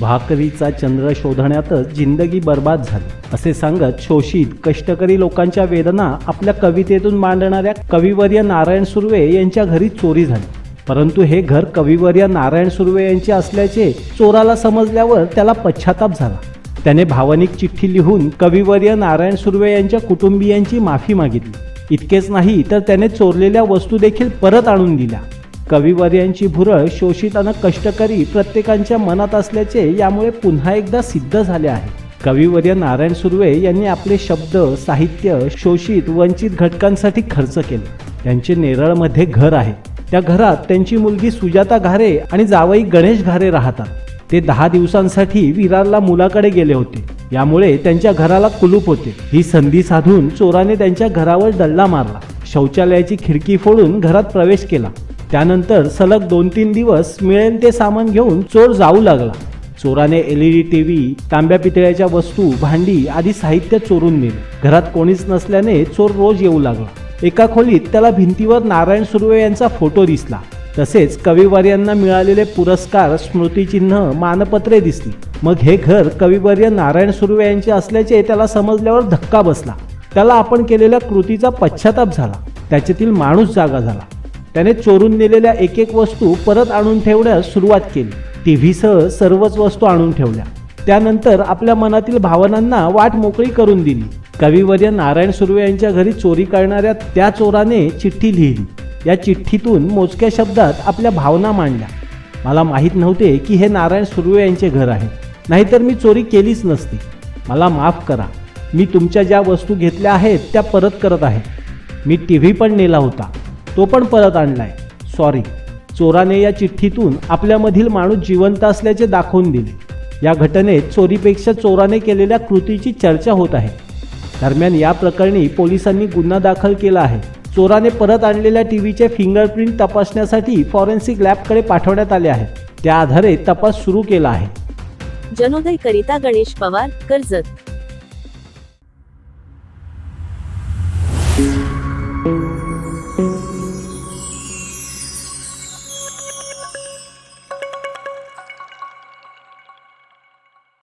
भाकरीचा चंद्र शोधण्यातच जिंदगी बर्बाद झाली. असे सांगत शोषित कष्टकरी लोकांच्या वेदना आपल्या कवितेतून मांडणाऱ्या कविवर्य नारायण सुर्वे यांच्या घरी चोरी झाली. परंतु हे घर कविवर्य नारायण सुर्वे यांचे असल्याचे चोराला समजल्यावर त्याला पश्चाताप झाला. त्याने भावनिक चिठ्ठी लिहून कविवर्य नारायण सुर्वे यांच्या कुटुंबियांची माफी मागितली. इतकेच नाही तर त्याने चोरलेल्या वस्तू देखील परत आणून दिल्या. कविवर्यांची भुरळ शोषित आणि कष्टकरी प्रत्येकांच्या मनात असल्याचे यामुळे पुन्हा एकदा सिद्ध झाले आहे. कविवर्य नारायण सुर्वे यांनी आपले शब्द साहित्य शोषित वंचित घटकांसाठी खर्च केले. त्यांचे नेरळमध्ये घर आहे. त्या घरात त्यांची मुलगी सुजाता घारे आणि जावई गणेश घारे राहतात. ते दहा दिवसांसाठी विरारला मुलाकडे गेले होते. यामुळे त्यांच्या घराला कुलूप होते. ही संधी साधून चोराने त्यांच्या घरावर दल्ला मारला. शौचालयाची खिडकी फोडून घरात प्रवेश केला. त्यानंतर सलग दोन तीन दिवस मिळेल ते सामान घेऊन चोर जाऊ लागला. चोराने L E D T V तांब्या पितळ्याच्या वस्तू भांडी आदी साहित्य चोरून नेले. घरात कोणीच नसल्याने चोर रोज येऊ लागला. एका खोलीत त्याला भिंतीवर नारायण सुर्वे यांचा फोटो दिसला. तसेच कविवर्यांना मिळालेले पुरस्कार स्मृतिचिन्ह मानपत्रे दिसली. मग हे घर कविवर्य नारायण सुर्वे यांचे असल्याचे त्याला समजल्यावर धक्का बसला. त्याला आपण केलेल्या कृतीचा पश्चाताप झाला. त्याच्यातील माणूस जागा झाला. त्याने चोरून नेलेल्या एक एक वस्तू परत आणून ठेवण्यास सुरुवात केली. टी व्हीसह सर्वच वस्तू आणून ठेवल्या. त्यानंतर आपल्या मनातील भावनांना वाट मोकळी करून दिली. कविवर्य नारायण सुर्वे यांच्या घरी चोरी करणाऱ्या त्या चोराने चिठ्ठी लिहिली. या चिठ्ठीतून मोजक्या शब्दात आपल्या भावना मांडल्या. मला माहीत नव्हते की हे नारायण सुर्वे यांचे घर आहे. नाहीतर मी चोरी केलीच नसती. मला माफ करा. मी तुमच्या ज्या वस्तू घेतल्या आहेत त्या परत करत आहे. मी टी व्ही पण नेला होता. तो पण परत आणलाय. सॉरी चोराने या चिठ्ठीतून आपल्यामधील माणूस जिवंत असल्याचे दाखवून दिले. या घटनेत चोरीपेक्षा चोराने केलेल्या कृतीची चर्चा होत आहे. दरम्यान या प्रकरणी पोलिसांनी गुन्हा दाखल केला आहे. चोराने परत आणलेल्या टीव्हीचे फिंगरप्रिंट तपासण्यासाठी फॉरेन्सिक लॅबकडे पाठवण्यात आले आहे. त्या आधारे तपास सुरू केला आहे. जनोदय करिता गणेश पवार कर्जत.